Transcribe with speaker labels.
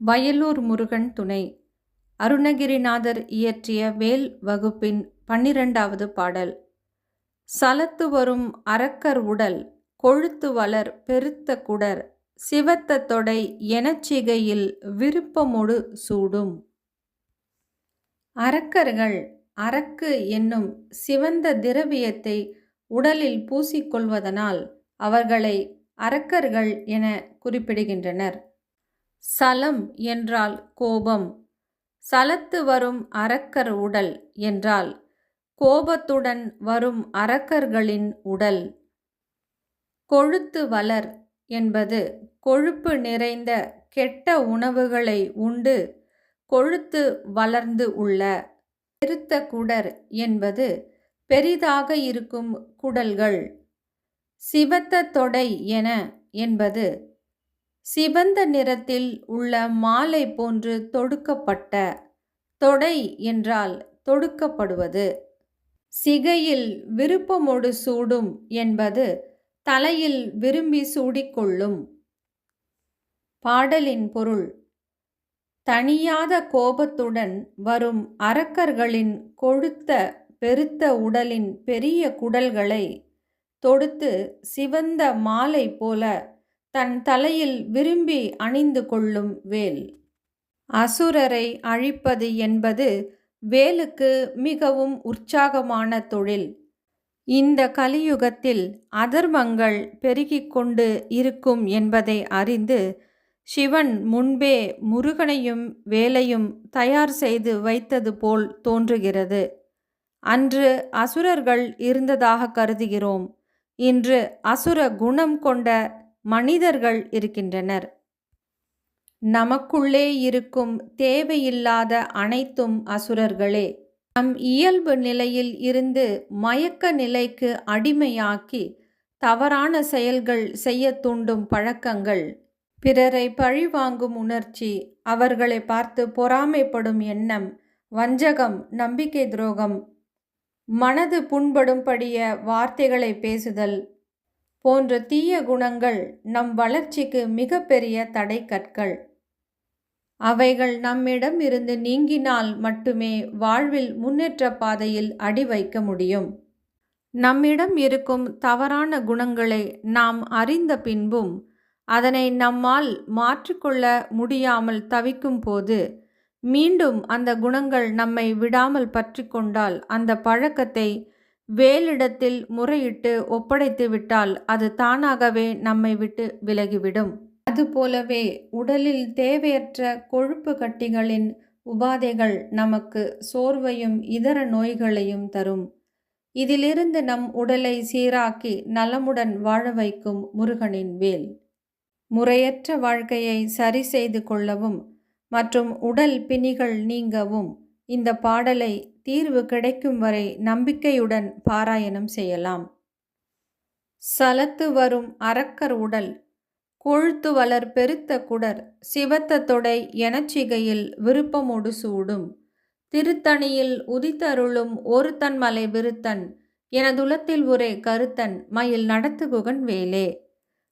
Speaker 1: வயலூர் முருகன் துணை. அருணகிரிநாதர் இயற்றிய வேல் வகுப்பின் பன்னிரண்டாவது பாடல். சலத்து வரும் அரக்கர் உடல் கொழுத்து வளர் பெருத்த குடர் சிவத்த தொடை எனச்சிகையில் விருப்பமொடு சூடும். அரக்கர்கள் அரக்கு என்னும் சிவந்த திரவியத்தை உடலில் பூசிக்கொள்வதனால் அவர்களை அரக்கர்கள் என குறிப்பிடுகின்றனர். சலம் என்றால் கோபம். சலத்து வரும் அரக்கர் உடல் என்றால் கோபத்துடன் வரும் அரக்கர்களின் உடல். கொழுத்து வளர் என்பது கொழுப்பு நிறைந்த கெட்ட உணவுகளை உண்டு கொழுத்து வளர்ந்து உள்ள. பெருத்த குடர் என்பது பெரிதாக இருக்கும் குடல்கள். சிவத்த தொடை என என்பது சிவந்த நிறத்தில் உள்ள மாலை போன்று தொடுக்கப்பட்ட தொடை என்றால் தொடுக்கப்படுவது. சிகையில் விருப்பமொடு சூடும் என்பது தலையில் விரும்பி சூடிக்கொள்ளும் பாடலின் பொருள். தணியாத கோபத்துடன் வரும் அரக்கர்களின் கொழுத்த பெருத்த உடலின் பெரிய குடல்களை தொடுத்து சிவந்த மாலை போல தன் தலையில் விரும்பி அணிந்து கொள்ளும் வேல். அசுரரை அழிப்பது என்பது வேலுக்கு மிகவும் உற்சாகமான தொழில். இந்த கலியுகத்தில் அதர்மங்கள் பெருகிக் கொண்டு இருக்கும் என்பதை அறிந்து சிவன் முன்பே முருகனையும் வேலையும் தயார் செய்து வைத்தது போல் தோன்றுகிறது. அன்று அசுரர்கள் இருந்ததாக கருதுகிறோம். இன்று அசுர குணம் கொண்ட மனிதர்கள் இருக்கின்றனர். நமக்குள்ளே இருக்கும் தேவையில்லாத அனைத்தும் அசுரர்களே. நம் இயல்பு நிலையில் இருந்து மயக்க நிலைக்கு அடிமையாக்கி தவறான செயல்கள் செய்ய தூண்டும் பழக்கங்கள். பிறரை பழிவாங்கும் உணர்ச்சி அவர்களை பார்த்து பொறாமைப்படும் எண்ணம் வஞ்சகம் நம்பிக்கை துரோகம். மனது புண்படும்படிய வார்த்தைகளை பேசுதல். போன்ற தீய குணங்கள் நம் வளர்ச்சிக்கு மிகப்பெரிய தடை கற்கள் அவைகள் நம்மிடம் இருந்து நீங்கினால் மட்டுமே வாழ்வில் முன்னேற்ற பாதையில் அடி வைக்க முடியும். நம்மிடம் இருக்கும் தவறான குணங்களை நாம் அறிந்த பின்பும் அதனை நம்மால் மாற்றிக்கொள்ள முடியாமல் தவிக்கும் போது மீண்டும் அந்த குணங்கள் நம்மை விடாமல் பற்றி கொண்டால் அந்த பழக்கத்தை வேலிடத்தில் முறையிட்டு ஒப்படைத்து விட்டால் அது தானாகவே நம்மை விட்டு விலகிவிடும். அதுபோலவே உடலில் தேவையற்ற கொழுப்பு கட்டிகளின் உபாதைகள் நமக்கு சோர்வையும் இதர நோய்களையும் தரும். இதிலிருந்து நம் உடலை சீராக்கி நலமுடன் வாழ வைக்கும் முருகனின் வேல். முறையற்ற வாழ்க்கையை சரி செய்து கொள்ளவும் மற்றும் உடல் பிணிகள் நீங்கவும் இந்த பாடலை தீர்வு கிடைக்கும் வரை நம்பிக்கையுடன் பாராயணம் செய்யலாம். சலத்து வரும் அரக்கர் உடல் கொழுத்து வளர் பெருத்த குடர் சிவத்த தொடை எனச்சிகையில் விருப்பமொடு சூடும். திருத்தணியில் உதித்தருளும் ஒரு மலை விருத்தன் எனதுலத்தில் ஒரே கருத்தன் மயில் நடத்துகுகன் வேலே.